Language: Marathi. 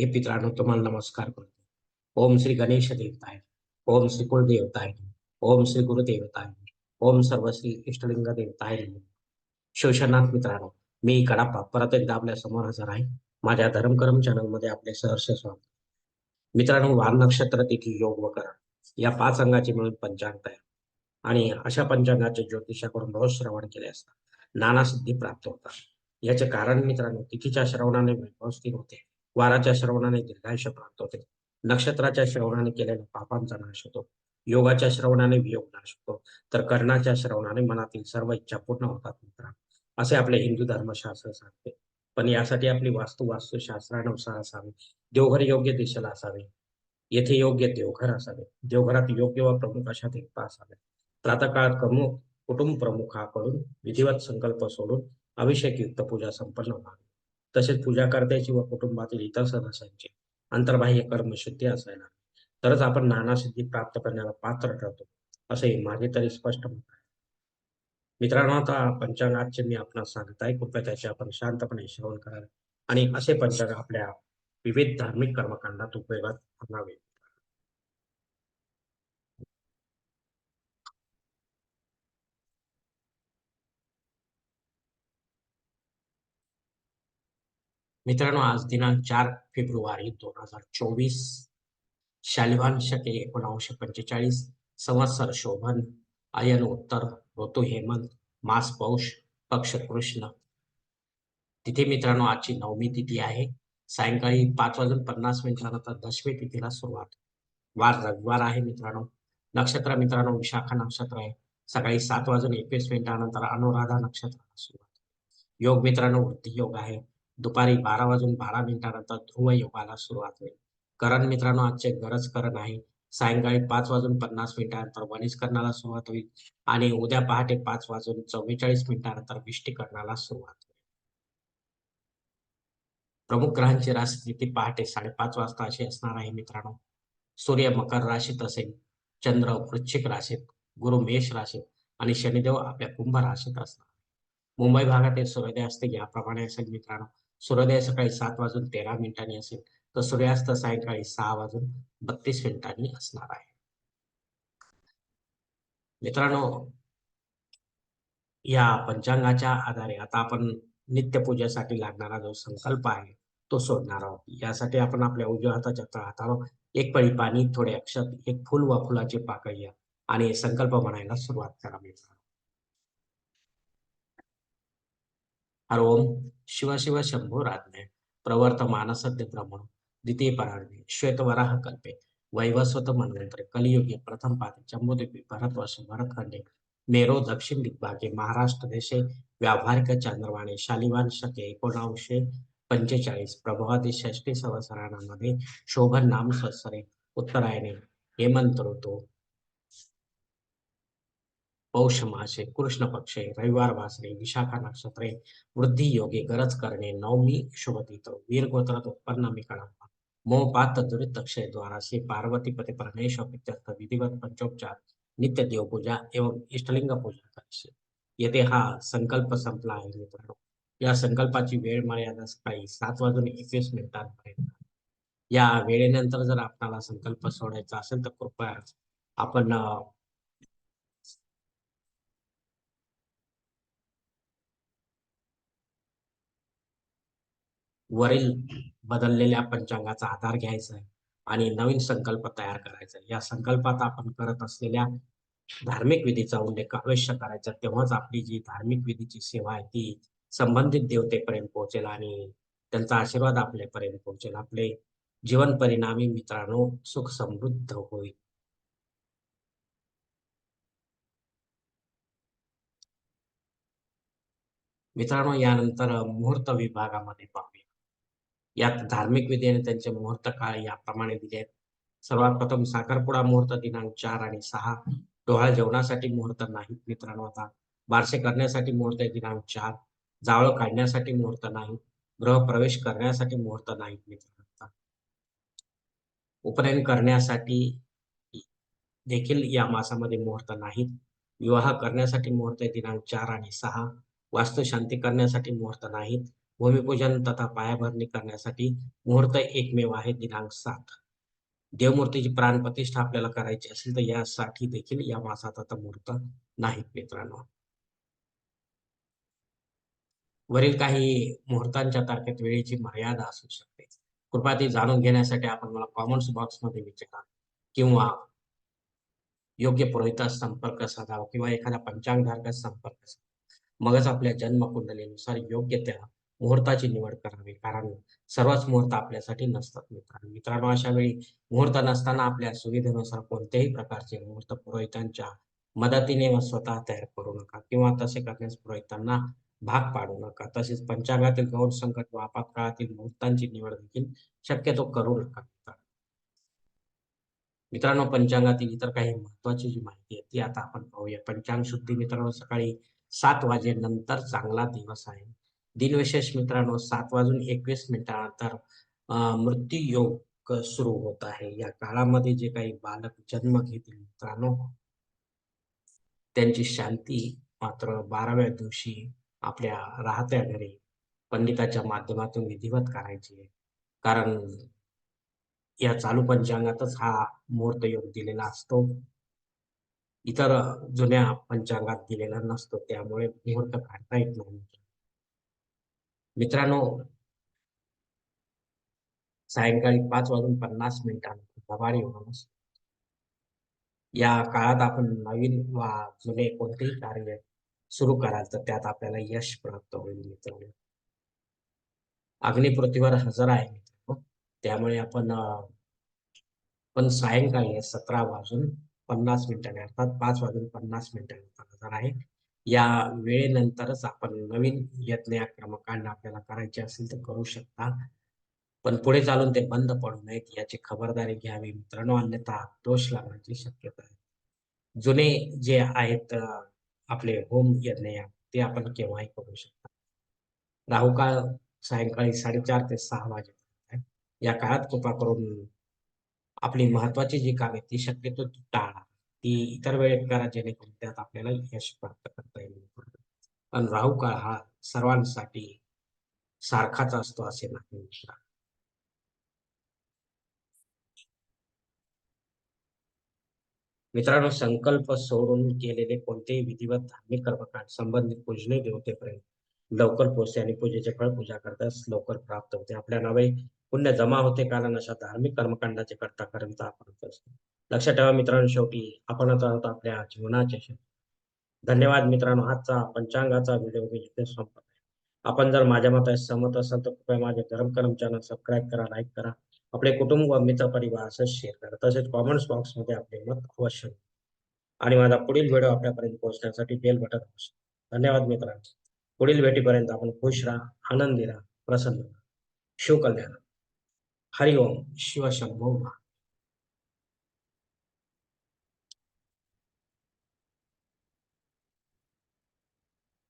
हे पित्रांनो तुम्हाला नमस्कार करतो. ओम श्री गणेश देवताय. ओम श्री कुलदेवताय. ओम श्री गुरुदेवताय. ओम सर्व श्री इष्टलिंग देवताय. शोषणात मित्रांनो मी कडाप्पा परत एकदा आपल्यासमोर हजर आहे. माझ्या धर्मकर्म चॅनलमध्ये आपले सहर्ष स्वागत. मित्रांनो वार नक्षत्र तिथी योग व करण या पाच अंगाची मिळून पंचांग तयार. आणि अशा पंचांगाचे ज्योतिषाकडून रोज श्रवण केले असता नाना सिद्धी प्राप्त होतात. याचे कारण मित्रांनो तिथीच्या श्रवणाने व्यवस्थित होते. वाराच्या श्रवणाने दीर्घायुष्य प्राप्त होते. नक्षत्राच्या श्रवणाने केलेल्या पापांचा नाश होतो. योगाच्या श्रवणाने वियोग नाश होतो. तर कर्णाच्या श्रवणाने मनातील सर्व इच्छा पूर्ण होतात मित्र. असे आपले हिंदू धर्मशास्त्र सांगते. पण यासाठी आपली वास्तू वास्तुशास्त्रानुसार असावी. देवघर योग्य दिशेला असावे. येथे योग्य देवघर असावे. देवघरात योग्य व प्रमुख अशा देवता असावे प्रातःकाळात प्रमुख कुटुंब प्रमुखाकडून विधिवत संकल्प सोडून अभिषेकयुक्त पूजा संपन्न व्हावी. तसेच पूजा करत्याची व कुटुंबातील इतर सदस्यांची अंतर्बाह्य कर्मशुद्धी असायला. तरच आपण नाना सिद्धी प्राप्त करण्याला पात्र ठरतो असे माझे तरी स्पष्ट मत आहे. मित्रांनो आता पंचांगाचे मी आपणास सांगत आहे कृपया त्याचे आपण शांतपणे श्रवण करावे आणि असे पंचांग आपल्या विविध धार्मिक कर्मकांडात उपयोगात आणावे. मित्रांनो आज दिनांक चार फेब्रुवारी दोन हजार चोवीस. शालिवान शके एकोणावीसशे पंचेचाळीस. संवत्सर शोभन. आयन उत्तर ऋतू हेमंत. मास पौष पक्ष कृष्ण. तिथे मित्रांनो आजची नवमी तिथी आहे. सायंकाळी पाच वाजून पन्नास मिनिटानंतर दशमी तिथीला सुरुवात. वार रविवार आहे मित्रांनो. नक्षत्र मित्रांनो विशाखा नक्षत्र आहे. सकाळी सात वाजून एकवीस मिनिटानंतर अनुराधा नक्षत्राला सुरुवात. योग मित्रांनो वृद्धी योग आहे. दुपारी बारा वाजून बारा मिनिटानंतर ध्रुव योगाला सुरुवात होईल. करण मित्रांनो आजचे गरज करण आहे. सायंकाळी पाच वाजून पन्नास मिनिटानंतर वनिष्करणाला सुरुवात होईल आणि उद्या पहाटे पाच वाजून चव्वेचाळीस मिनिटानंतर विष्टीकरणाला सुरुवात होईल. प्रमुख ग्रहांची राशी स्थिती पहाटे साडेपाच वाजता अशी असणार आहे मित्रांनो. सूर्य मकर राशीत असेल चंद्र वृश्चिक राशीत गुरु मेष राशीत आणि शनिदेव आपल्या कुंभ राशीत असणार. मुंबई भागातील सूर्योदय असते याप्रमाणे असेल मित्रांनो. सूर्योदय सकाळी सात वाजून तेरा मिनिटांनी असेल तर सूर्यास्त सायंकाळी सहा वाजून बत्तीस मिनिटांनी असणार आहे. मित्रांनो या पंचांगाच्या आधारे आता आपण नित्यपूजेसाठी लागणारा जो संकल्प आहे तो सोडणार आहोत. यासाठी आपण आपल्या उजव्या हाताच्या तळहातावर एक पळी पाणी थोडे अक्षत एक फुल व फुलाची पाकळी आणि संकल्प म्हणायला सुरुवात करा मित्रांनो. हर ओम शिव शिव शंभो राज्ञे। प्रवर्तमान सद्य ब्रह्मण द्वितीय परार्णे श्वेतवराह कल्पे। वैवस्वत मनवंतरे कलियुगे प्रथम पाते जम्बूद्वीपे भरतवर्ष भरतखंडे मेरो दक्षिण दिग्भागे महाराष्ट्र देशे व्यावहारिक चंद्रवाणी शालिवान शके एकोणावीसशे पंचेचाळीस प्रभावादी षष्टी संवत्सरामध्ये शोभन नाम संवत्सरे उत्तरायणे हेमंत ऋतू पौष मासे कृष्ण पक्षे रविवार वासरे विशाखा नक्षत्रे वृद्धी योगे गरज करणे नवमी शुभतीत वीर गोत्रात उत्पन्न मी कळंबा मोपात दुरित अक्षय द्वारा श्री पार्वती पती परमेश्वर विधिवत पंचोपचार नित्य देवपूजा एवं इष्टलिंग पूजा करायची. येथे हा संकल्प संपला आहे मित्रांनो. या संकल्पाची वेळ मर्यादा सकाळी सात वाजून एकवीस मिनिटांपर्यंत. या वेळेनंतर जर आपल्याला संकल्प सोडायचा असेल तर कृपया आपण वरील बदललेल्या पंचांगाचा आधार घ्यायचा आहे आणि नवीन संकल्प तयार करायचा या संकल्पात आपण करत असलेल्या धार्मिक विधीचा उल्लेख अवश्य करायचा. तेव्हाच आपली जी धार्मिक विधीची सेवा आहे ती संबंधित देवतेपर्यंत पोहोचेल आणि त्यांचा आशीर्वाद आपल्यापर्यंत पोहोचेल. आपले जीवन परिणामी मित्रांनो सुख समृद्ध होईल. मित्रांनो यानंतर मुहूर्त विभागामध्ये पाहूया. यात धार्मिक विधी आणि त्यांचे मुहूर्त काळ याप्रमाणे दिले आहेत. सर्वात प्रथम साखरपुडा मुहूर्त दिनांक चार आणि सहा. डोहाळ जेवणासाठी मुहूर्त नाहीत मित्रांनो आता. बारसे करण्यासाठी मुहूर्त दिनांक चार. जावळ काढण्यासाठी मुहूर्त नाही. ग्रह प्रवेश करण्यासाठी मुहूर्त नाहीत मित्रांनो उपनयन करण्यासाठी देखील या मासामध्ये मुहूर्त नाहीत. विवाह करण्यासाठी मुहूर्त दिनांक चार आणि सहा. वास्तुशांती करण्यासाठी मुहूर्त नाहीत. भूमिपूजन तथा पायाभरणी करण्यासाठी मुहूर्त एकमेव आहे दिनांक सात. देवमूर्तीची प्राणप्रतिष्ठा आपल्याला करायची असेल तर यासाठी देखील या मासात आता मुहूर्त नाहीत मित्रांनो. वरील काही मुहूर्तांच्या तारखेत वेळेची मर्यादा असू शकते. कृपया ती जाणून घेण्यासाठी आपण मला कॉमेंट्स बॉक्समध्ये विचारा किंवा योग्य पुरोहितास संपर्क साधावा किंवा एखाद्या पंचांगधारकास संपर्क साधा. मगच आपल्या जन्मकुंडलीनुसार योग्य त्या मुहूर्ताची निवड करावी. कारण सर्वच मुहूर्त आपल्यासाठी नसतात मित्रांनो. मित्रांनो अशा वेळी मुहूर्त नसताना आपल्या सुविधेनुसार कोणत्याही प्रकारचे मुहूर्त पुरोहितांच्या मदतीने व स्वतः तयार करू नका किंवा तसे करण्यास पुरोहितांना भाग पाडू नका. तसेच पंचांगातील गौर संकट व आपत्काळातील मुहूर्तांची निवड देखील शक्यतो करू नका मित्रांनो. पंचांगातील इतर काही महत्वाची जी माहिती आहे ती आता आपण पाहूया. पंचांग शुद्धी मित्रांनो सकाळी सात वाजेनंतर चांगला दिवस आहे. दिनविशेष मित्रांनो सात वाजून एकवीस मिनिटानंतर मृत्यू योग सुरू होत आहे. या काळामध्ये जे काही बालक जन्म घेतील मित्रांनो त्यांची शांती मात्र बाराव्या दिवशी आपल्या राहत्या घरी पंडिताच्या माध्यमातून विधिवत करायची आहे. कारण या चालू पंचांगातच हा मुहूर्त योग दिलेला असतो. इतर जुन्या पंचांगात दिलेला नसतो. त्यामुळे मुहूर्त काढता येत नाही. मित्रांनो सायंकाळी पाच वाजून पन्नास मिनिटांनंतर गवारी माणूस या काळात आपण नवीन वा जुने कोणतेही कार्य सुरू कराल तर त्यात आपल्याला यश प्राप्त होईल मित्रांनो. अग्निपृथ्वीवर हजर आहे मित्रांनो. त्यामुळे आपण पण सायंकाळी सतरा वाजून पन्नास मिनिटांनी अर्थात पाच वाजून पन्नास मिनिटांनी हजर आहे. या वेळेनंतरच आपण नवीन यत्न या क्रमांकांना आपल्याला करायचे असेल तर करू शकता. पण पुढे चालून ते बंद पडू नयेत याची खबरदारी घ्यावी. मित्रांनो अन्यथा दोष लागण्याची शक्यता आहे. जुने जे आहेत आपले होम यज्ञ ते आपण केव्हाही करू शकता. राहुकाळ सायंकाळी साडेचार ते सहा वाजे या काळात कृपा करून आपली महत्वाची जी कामे ती शक्यतो टाळा. ती इतर वेळेत करा जेणेकरून त्यात आपल्याला यश प्राप्त करता येईल. पण राहू काळ हा सर्वांसाठी सारखाच असतो असे नाही मित्रांनो संकल्प सोडून केलेले कोणतेही विधिवत धार्मिक कर्मकांड संबंधित पूजने देवतेपर्यंत लवकर पोहोचते आणि पूजेचे फळ पूजा करताच लवकर प्राप्त होते. आपल्या नवे पुण्य जमा होते कारण अशा धार्मिक कर्मकांडाचे करता करता आपण असतो लक्षात ठेवा मित्रांनो शेवटी. आपण आहोत आपल्या जीवनाचे धन्यवाद मित्रांनो. आजचा पंचांगाचा व्हिडिओ मी इथे संपत आपण जर माझ्या मतात सहमत असाल तर कृपया माझे गरम कर्म चॅनल सबस्क्राईब करा लाईक करा. आपले कुटुंब व मित्र परिवार असं शेअर करा. तसेच कॉमेंट्स बॉक्समध्ये आपले मत अवश्य आणि माझा पुढील व्हिडिओ आपल्यापर्यंत पोहोचण्यासाठी बेल बटन अवश्य धन्यवाद मित्रांनो. पुढील भेटीपर्यंत आपण खुश राहा आनंदी राहा प्रसन्न शिवकल्याण हरिओम. शिवशंभो